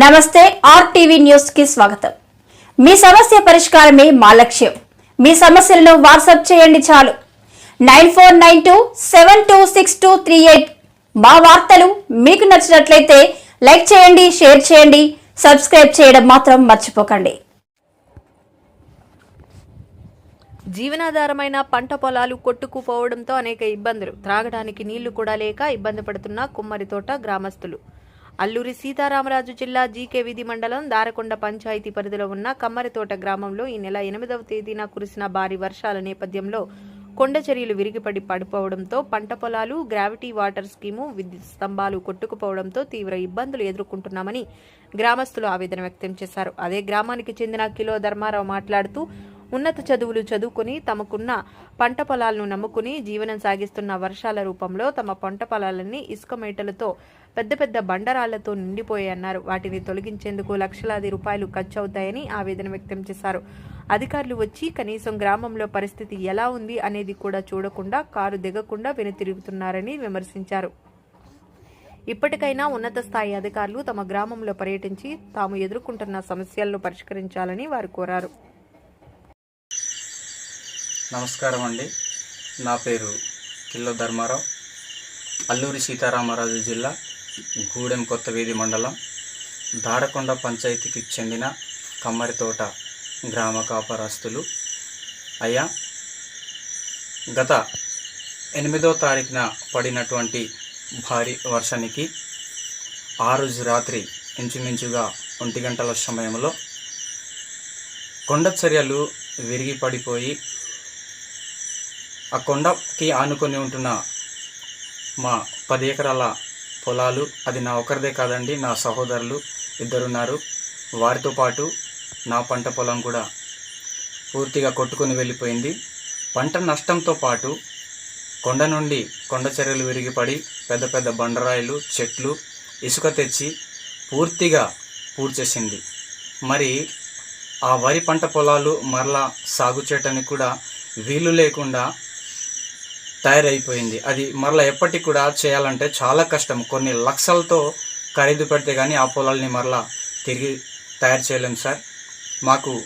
నమస్తే ఆర్టీవీ న్యూస్కి స్వాగతం. మీ సమస్య పరిష్కారమే మా లక్ష్యం. మీ సమస్యలను వాట్సాప్ చేయండి చాలు. Nine four nine two seven two six two three eight మా వార్తలు మీకు నచ్చినట్లయితే లైక్ చేయండి షేర్ చేయండి సబ్స్క్రైబ్ చేయడం మాత్రం మర్చిపోకండి. జీవనాధారమైన పంట పొలాలు కొట్టుకుపోవడంతో అనేక ఇబ్బందులు. త్రాగడానికి నీళ్ళు కూడా లేక ఇబ్బంది పడుతున్న కుమ్మరితోట గ్రామస్తులు. అల్లూరి సీతారామరాజు జిల్లా జీకే విధి మండలం దారకొండ పంచాయతీ పరిధిలో ఉన్న కమ్మరితోట గ్రామంలో ఈ నెల ఎనిమిదవ తేదీన కురిసిన భారీ వర్షాల నేపథ్యంలో కొండ చర్యలు విరిగిపడి పడిపోవడంతో పంట పొలాలు గ్రావిటీ వాటర్ స్కీము విద్యుత్ స్తంభాలు కొట్టుకుపోవడంతో తీవ్ర ఇబ్బందులు ఎదుర్కొంటున్నామని గ్రామస్తులు ఆవేదన వ్యక్తం చేశారు. అదే గ్రామానికి చెందిన కిలో ధర్మారావు మాట్లాడుతూ ఉన్నత చదువులు చదువుకుని తమకున్న పంట పొలాలను నమ్ముకుని జీవనం సాగిస్తున్న వర్షాల రూపంలో తమ పంట పొలాలన్నీ ఇసుక మేటలతో పెద్ద పెద్ద బండరాళ్ళతో నిండిపోయాయన్నారు వాటిని తొలగించేందుకు లక్షలాది రూపాయలు ఖర్చు అవుతాయని ఆవేదన వ్యక్తం చేశారు. అధికారులు వచ్చి కనీసం గ్రామంలో పరిస్థితి ఎలా ఉంది అనేది కూడా చూడకుండా కారు దిగకుండా వెనుతిరుగుతున్నారని విమర్శించారు. ఇప్పటికైనా ఉన్నత స్థాయి అధికారులు తమ గ్రామంలో పర్యటించి తాము ఎదుర్కొంటున్న సమస్యలను పరిష్కరించాలని వారు కోరారు. నమస్కారం అండి నా పేరు కిల్లో ధర్మారావు. అల్లూరి సీతారామరాజు జిల్లా గూడెం కొత్తవీధి మండలం దాడకొండ పంచాయతీకి చెందిన కమ్మరితోట గ్రామ కాపరస్తులు. అయ్యా గత ఎనిమిదో తారీఖున పడినటువంటి భారీ వర్షానికి ఆ రోజు రాత్రి ఇంచుమించుగా ఒంటి గంటల సమయంలో కొండచర్యలు విరిగి పడిపోయి ఆ కొండకి ఆనుకొని ఉంటున్న మా పది ఎకరాల పొలాలు అది నా ఒకరిదే కాదండి నా సహోదరులు ఇద్దరున్నారు. వారితో పాటు నా పంట పొలం కూడా పూర్తిగా కొట్టుకొని వెళ్ళిపోయింది. పంట నష్టంతో పాటు కొండ నుండి కొండ చర్యలు విరిగిపడి పెద్ద పెద్ద బండరాయిలు చెట్లు ఇసుక తెచ్చి పూర్తిగా పూడ్చేసింది. మరి ఆ వరి పంట పొలాలు మరలా సాగు చేయటానికి కూడా వీలు లేకుండా తయారైపోయింది. అది మరలా ఎప్పటికి కూడా చేయాలంటే చాలా కష్టం. కొన్ని లక్షలతో ఖరీదు పెడితే కానీ ఆ పొలాల్ని మరలా తిరిగి తయారు చేయలేం సార్. మాకు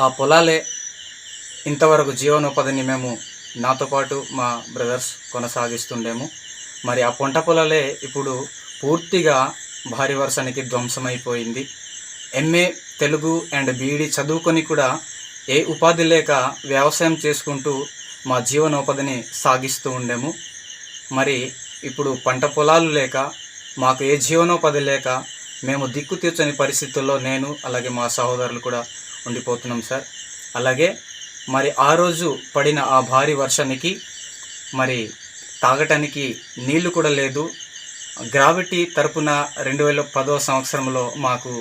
ఆ పొలాలే ఇంతవరకు జీవనోపాధిని మేము నాతో పాటు మా బ్రదర్స్ కొనసాగిస్తుండేము. మరి ఆ పంట పొలాలే ఇప్పుడు పూర్తిగా భారీ వర్షానికి ధ్వంసమైపోయింది. ఎంఏ తెలుగు అండ్ బీఈడి చదువుకొని కూడా ఏ ఉపాధి లేక వ్యవసాయం చేసుకుంటూ మా జీవనోపాధిని సాగిస్తూ ఉండేము. మరి ఇప్పుడు పంట పొలాలు లేక మాకు ఏ జీవనోపాధి లేక మేము దిక్కు తీర్చని పరిస్థితుల్లో నేను అలాగే మా సహోదరులు కూడా ఉండిపోతున్నాం సార్. అలాగే మరి ఆ రోజు పడిన ఆ భారీ వర్షానికి మరి తాగటానికి నీళ్ళు కూడా లేదు. గ్రావిటీ తరపున రెండు వేల పదో సంవత్సరంలో మాకు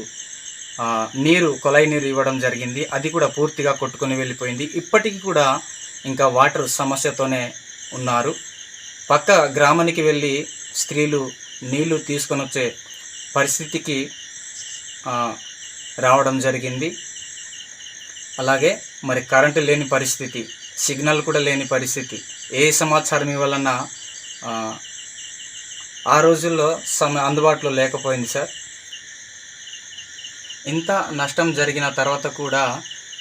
నీరు కొలాయి నీరు ఇవ్వడం జరిగింది. అది కూడా పూర్తిగా కొట్టుకుని వెళ్ళిపోయింది. ఇప్పటికీ కూడా ఇంకా వాటర్ సమస్యతోనే ఉన్నారు. పక్క గ్రామానికి వెళ్ళి స్త్రీలు నీళ్ళు తీసుకొని వచ్చే పరిస్థితికి రావడం జరిగింది. అలాగే మరి కరెంటు లేని పరిస్థితి సిగ్నల్ కూడా లేని పరిస్థితి ఏ సమాచారం ఇవ్వాలన్నా ఆ, ఆ రోజుల్లో సమ అందుబాటులో లేకపోయింది సార్. ఇంత నష్టం జరిగిన తర్వాత కూడా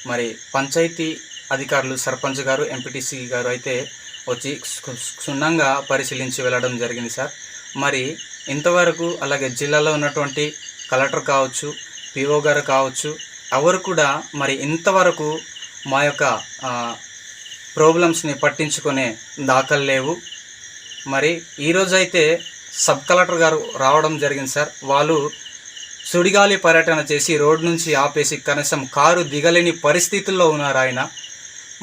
మరి పంచాయతీ అధికారులు సర్పంచ్ గారు ఎంపీటీసీ గారు అయితే వచ్చి క్షుణ్ణంగా పరిశీలించి వెళ్ళడం జరిగింది సార్. మరి ఇంతవరకు అలాగే జిల్లాలో ఉన్నటువంటి కలెక్టర్ కావచ్చు పిఓ గారు కావచ్చు ఎవరు కూడా మరి ఇంతవరకు మా యొక్క ప్రాబ్లమ్స్ని పట్టించుకునే దాఖలు లేవు. మరి ఈరోజైతే సబ్ కలెక్టర్ గారు రావడం జరిగింది సార్. వాళ్ళు సుడిగాలి పర్యటన చేసి రోడ్ నుంచి ఆపేసి కనీసం కారు దిగలేని పరిస్థితుల్లో ఉన్నారు ఆయన.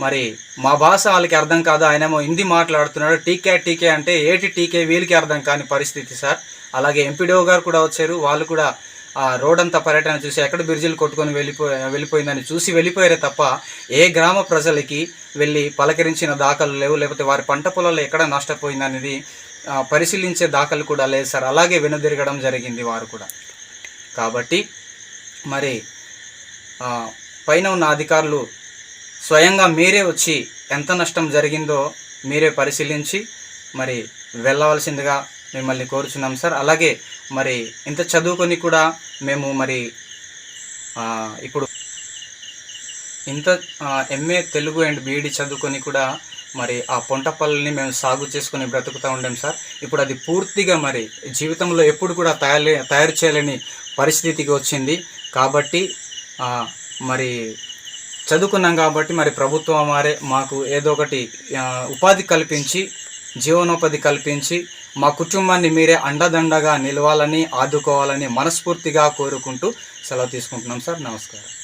మరి మా భాష వాళ్ళకి అర్థం కాదు ఆయనేమో హిందీ మాట్లాడుతున్నాడు. టీకే టీకే అంటే ఏటి టీకే వీళ్ళకి అర్థం కాని పరిస్థితి సార్. అలాగే ఎంపీడీఓ గారు కూడా వచ్చారు. వాళ్ళు కూడా ఆ రోడ్ అంతా పర్యటన చూసి ఎక్కడ బ్రిడ్జిలు కొట్టుకొని వెళ్ళిపో వెళ్ళిపోయిందని చూసి వెళ్ళిపోయారే తప్ప ఏ గ్రామ ప్రజలకి వెళ్ళి పలకరించిన దాఖలు లేవు. లేకపోతే వారి పంట పొలాలు ఎక్కడ నష్టపోయిందనేది పరిశీలించే దాఖలు కూడా లేదు సార్. అలాగే వెనుదిరగడం జరిగింది వారు కూడా. కాబట్టి మరి పైన ఉన్న అధికారులు స్వయంగా మీరే వచ్చి ఎంత నష్టం జరిగిందో మీరే పరిశీలించి మరి వెళ్ళవలసిందిగా మిమ్మల్ని కోరుచున్నాం సార్. అలాగే మరి ఇంత చదువుకొని కూడా మేము మరి ఇప్పుడు ఇంత ఎంఏ తెలుగు అండ్ బీఈడి చదువుకొని కూడా మరి ఆ పొంట పళ్ళని మేము సాగు చేసుకొని బ్రతుకుతూ ఉండాం సార్. ఇప్పుడు అది పూర్తిగా మరి జీవితంలో ఎప్పుడు కూడా తయారు తయారు చేయలేని పరిస్థితికి వచ్చింది. కాబట్టి మరి చదువుకున్నాం కాబట్టి మరి ప్రభుత్వం వారే మాకు ఏదో ఒకటి ఉపాధి కల్పించి జీవనోపాధి కల్పించి మా కుటుంబాన్ని మీరే అండదండగా నిలవాలని ఆదుకోవాలని మనస్ఫూర్తిగా కోరుకుంటూ సెలవు తీసుకుంటున్నాం సార్. నమస్కారం.